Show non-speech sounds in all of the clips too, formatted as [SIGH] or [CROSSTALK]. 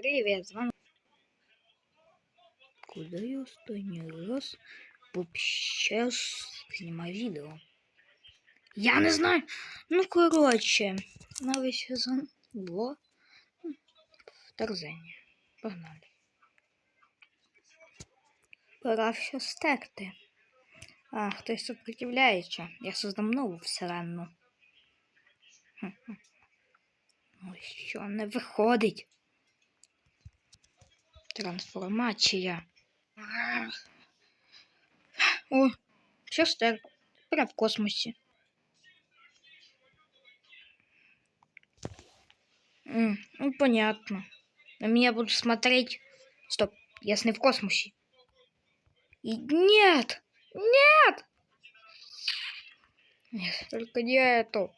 Привіт, з вами. Куди я останній раз вообще знімаю відео? Я не знаю. Ну, коротше, новий сезон було вторження. Погнали. Пора все стерти. А, хтось сопротивляється. Я создам нову вселенну. Ой, що не виходить. Трансформація. О, все стер. Тепер в космосі. М, ну, понятно. На меня будут смотреть... Стоп, я с в космосе. И нет! Нет! Нет, только не это.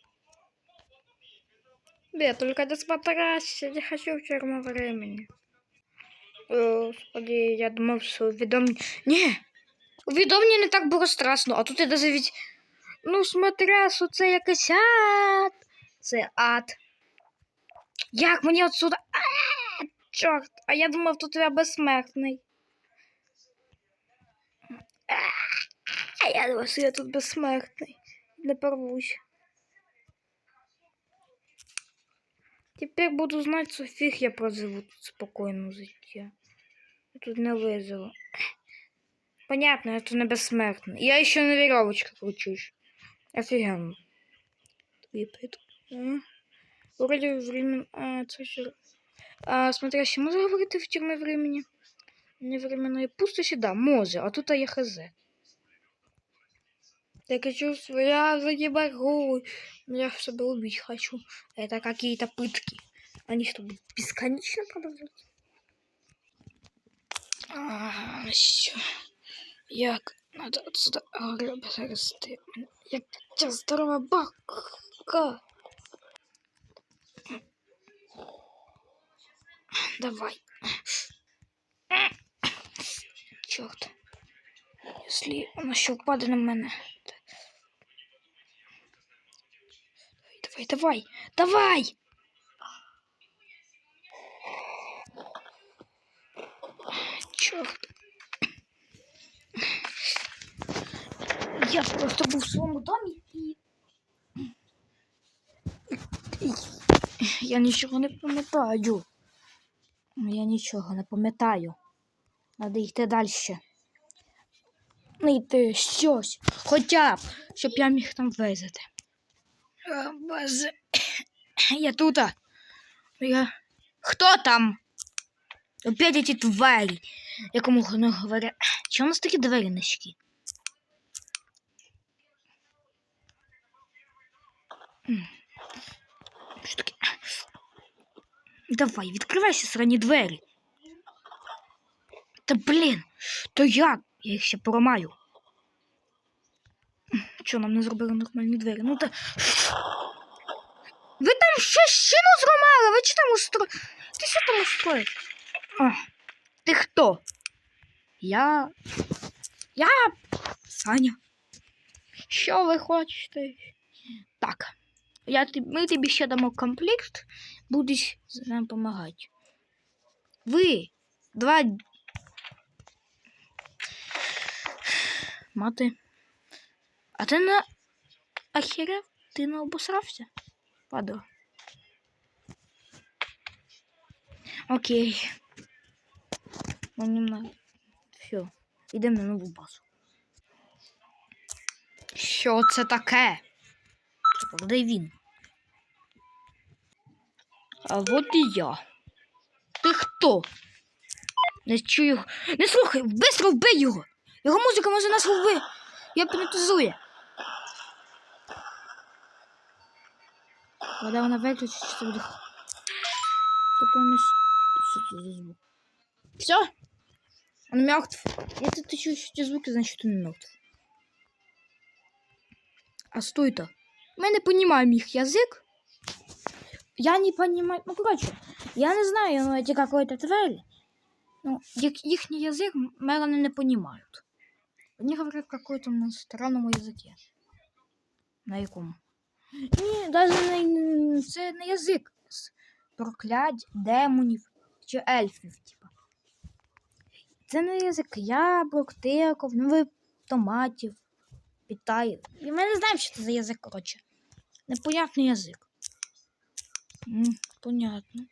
Я только досмотрась, я не хочу в тюрьму времени. Господи, я думав, що увідомлення... Ні! Увідомлення не так було страшно, а тут я даже від... Ну, смотря, що це якийсь ад. Це ад. Як мені отсюда... А, чорт, а я думав, тут я безсмертний. А я думав, що я тут безсмертний. Не порвусь. Теперь буду знать, что фиг я проживу тут спокойно життя. Я тут не вызову. Понятно, это не бессмертно. Я еще на веревочках кручусь. Офигенно. Вроде время... А, це ще... А, смотрящий, може говорити в тюрмі времени? Не временної пустоші, да, може, а тут я хз. Так чувствую, я за не могу. Я себя убить хочу. Это какие-то пытки. Они что, бесконечно продолжаться? А, всё. Як надо отсюда грабити. Як ця здорова бака. Давай. Черт. Если она ще впаде на мене. Давай, давай, давай! Черт. Я просто був в своєму домі і... Я нічого не пам'ятаю. Я нічого не пам'ятаю. Надо йти далі. Знайти щось. Хоча б, щоб я міг там везити. О, Боже. Я тут. Я... Хто там? Опять эти твари. Якому не говоря. Чому у нас такі двері низькі? М. Що таке? Давай, відкривайся срані двері. Та блін, то як? Я їх ще поламаю. Що нам не зробили нормальні двері? Ну та. Ви там ще щину зламали? Ви чи там устро... Ти що там устроїш? Ти хто? Я. Я. Саня. Що ви хочете? Так. Я, ми тобі ще дамо комплект, будеш нам допомагати. Ви два. Мати. А ти на охерев? Ти не обосрався? Падав. Окей. Ну, немного. Все. Ідемо на нову базу. Що це таке? Де він? А от і я. Ти хто? Не чую. Не слухай, быстро вбий його! Його музика може нас вбити. Я гіпнотизує. Коли вона виключить, це буде. Ти помниш, що це за звук? Все? Он мертв. Если ты чуешь эти звуки, значит он мертв. А что это? Мы не понимаем их язык. Я не понимаю. Ну, короче, я не знаю, ну, эти какой-то тварь. Ну, их, их язык Меланы не понимают. Они говорят какой-то на странном языке. На якому? Ні, навіть не, це не язик. Проклять демонів чи ельфів, типа. Це не язик яблук, тиков, ну, томатів, пітаїв. І ми не знаємо, що це за язик, коротше. Непонятний язик. М, понятно.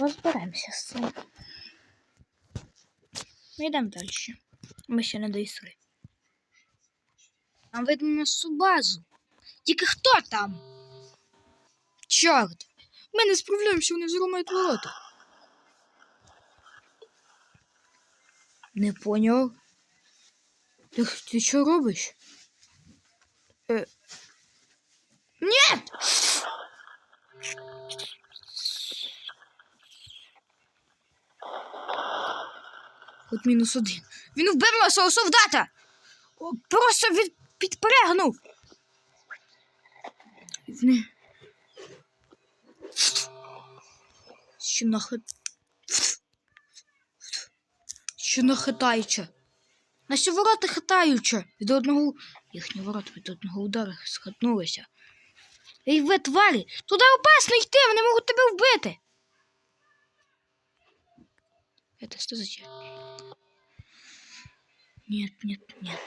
Розберемося з цим. Ми йдемо далі. Ми ще не дійшли. Там видно нашу базу. Тільки хто там? Чорт! Ми не справляємося, вони зламають ворота. Не поняв. Ти, ти що робиш? Е... Ні! От мінус один. Він вбив нашого солдата! Просто від... підпригнув. Не. Що нахи... Що нахитаюче? Наші ворота хитаюче. Від одного... Їхні ворота від одного удару схитнулися. Ей, ви, тварі! Туди опасно йти, вони можуть тебе вбити. Это что за чай? Нет, нет, нет.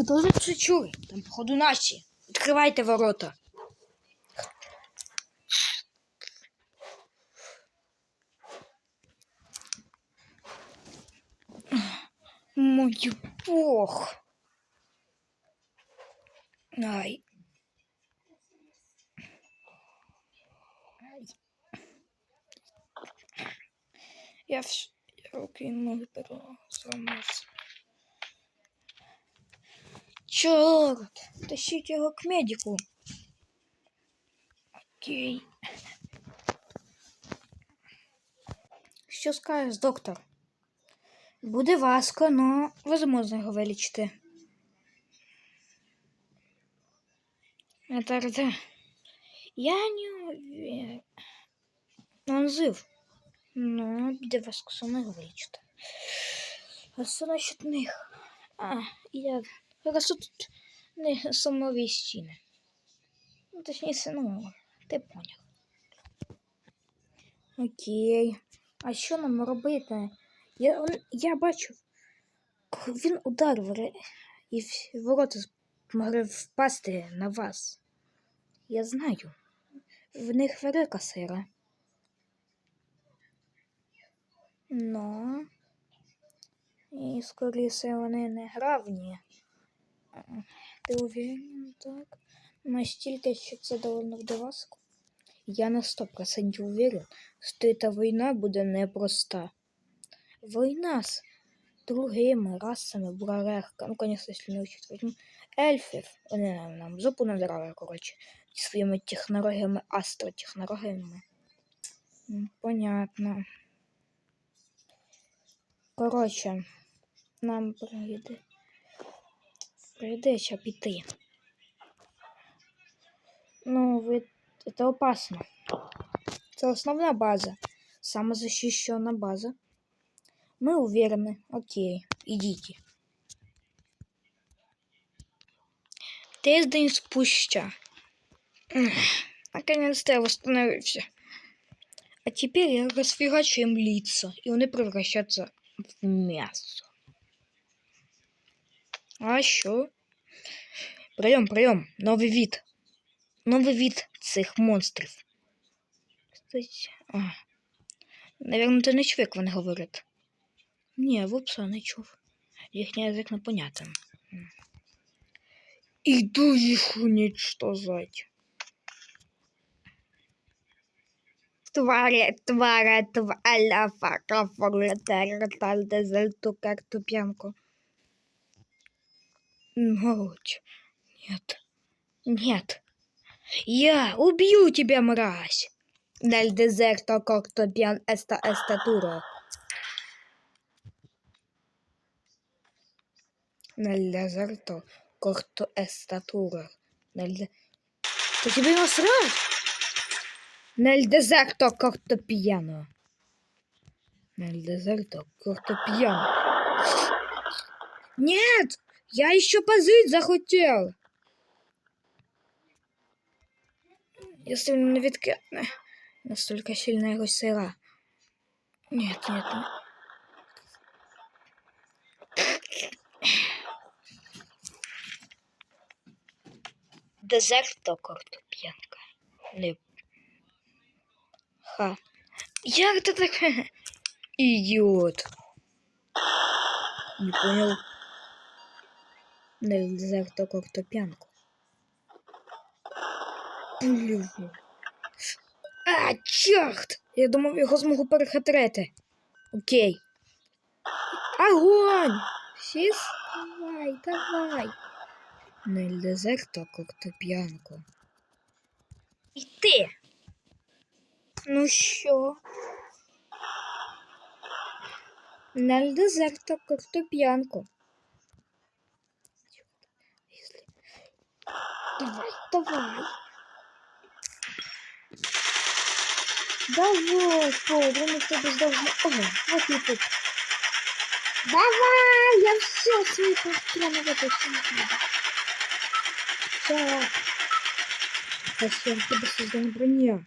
Ви дуже чули? Там, походу, наші. Відкривайте ворота. Мой бог. Ай. Я вс... Я руки і ноги переламався. Черт! Тащите его к медику. Окей. Що скажеш, доктор? Буде важко, но возможно його вилічити. Это да. Я не уверен. Он жив. Но буде важко саме його вилічити. А що насчет них? А, я Хорошо тут не самові стіни. Ну, точніше, ну, ти поняв. Окей. А що нам робити? Я, я бачу, він ударив і ворота могли впасти на вас. Я знаю. В них велика сила. Но. І скоріше вони не гравні. Ти уверен, так? Настільки, що це довольно вдаваску? Я на 100% уверен, що эта війна буде непроста. Війна з другими расами була легка. Ну, конечно, если не учитывать ельфів. Вони нам, зубу надрали, коротше, зі своїми технологіями, астротехнологіями. Понятно. Коротше, нам прийде. Прийдеться піти. Ну, ви... это опасно. Це основна база. Самозащищена база. Мы уверены. Окей, идите. Тиждень спустя. Эх, Наконец-то я восстановился. А теперь я расфигачу им лица, и они превращаются в мясо. А що? Прийом, прийом. Новий від. Новий від цих монстрів. А. Наверно, ти не чув, як вони говорять. Ні, вупса не чув. Їхній язик непонятен. Іду їх уничтожать. Тваре, тваре, тваля, фака, форлетер, таль, дезельту, карту, пьянку. Ночь. Нет. Нет. Я убью тебя, мразь. Del deserto corto bien esta estatura. Nel deserto corto estatura. Nel de... То тебе насрать? Nel deserto corto piano. Nel deserto corto piano. Нет! Я еще позыть захотел. Если он не відкине, настолько сильна його сила. Нет, нет, нет. Дезерто кортоп'янка. Не. Ха. Як ти таке? [LAUGHS] Ідіот. Не понял. Не дезерто кортоп'янку. Блін. А, чорт! Я думав, його зможу перехитрити. Окей. Огонь! Сіс? Давай, давай. Нель дезерто коктоп'янку. Йти. Ну що? Нель дезерто коктоп'янку. Давай, давай. Давай, Пол, в тебе здовжно. Ого, вот і тут. Давай, я все свої прямо випущу. Так. А що в тебе создана броня?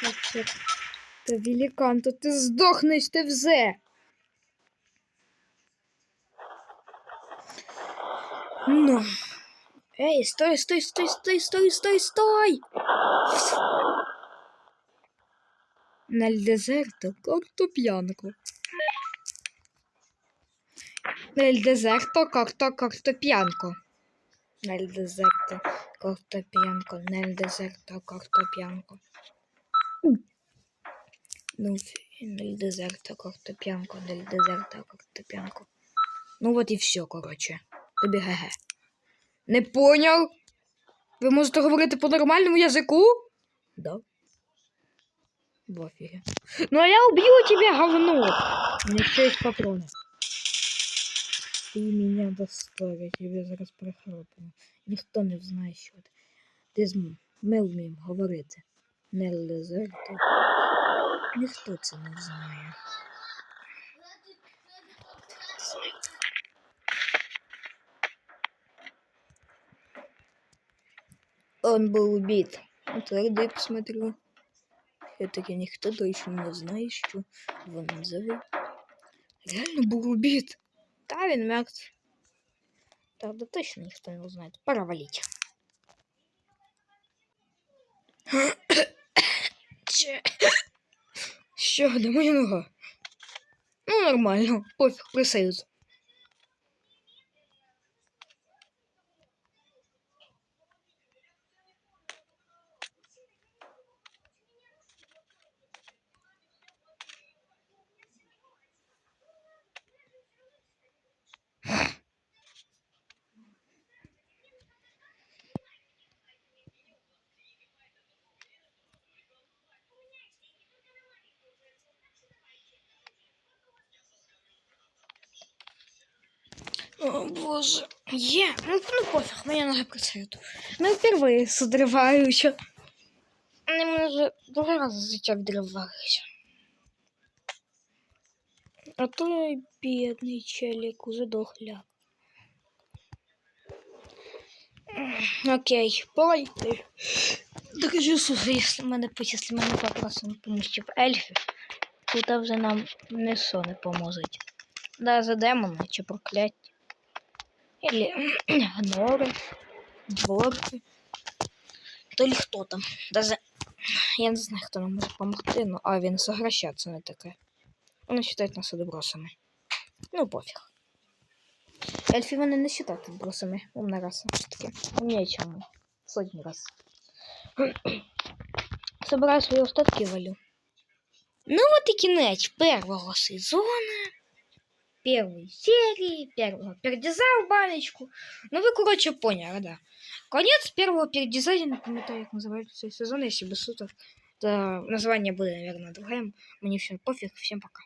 Хлопчик. Та великан, то ти здохнеш, ти взе. Ну. Эй, стой, стой, стой, стой, стой, стой, стой! Nel deserto corto pianco. Ну, фи- nel deserto corto pianco. Nel deserto corto pianco. Ну вот и все, короче. Тобі ге-ге. Не поняв? Ви можете говорити по нормальному язику? Да. В офиге. Ну а я убью тебя, говно! Меня еще есть патроны. Ты меня я тебе зараз прихропну. Ніхто не знає, що ти. Ти з ми вміємо говорити. Не лезерти. Ніхто це не знає. Он был убит. Тогда я посмотрю. Все-таки никто точно не знает, что его назовут. Реально был убит. Да, він мертв. Тогда точно никто не узнает. Пора валить. Де моя нога? Ну, нормально. Пофіг, присоюз. О, боже. Є. Ну, ну пофіг, моя нога працюють. Ну, впервые задриваюся. Не може два рази життя вдриваюся. А той бідний челік уже дохляк. Окей, пойти. Докажи, слухай, якщо мене, якщо мене попросимо помощі в ельфів, то вже нам не не поможуть. Да, за демона чи прокляття. Или гнори, [CLEARS THROAT] дворки. То ли хто там. Даже я не знаю, хто нам може допомогти, ну а він сокращаться не таке. Вони вважають нас отбросами. Ну, пофіг. Эльфи мене не считати брусами. Умна раса. Все-таки умнее, чем мы. Сотни раз. [CLEARS THROAT] Собираю свої остатки і валю. Ну вот и кінець первого сезона. Первой серии, первого пердеза в баночку. Ну ви, короче, поняли, да. Конец первого пердеза, я не пам'ятаю, як називається цей сезон, якщо без суток. То названня буде, наверное, другим. Мені все пофіг, всім пока.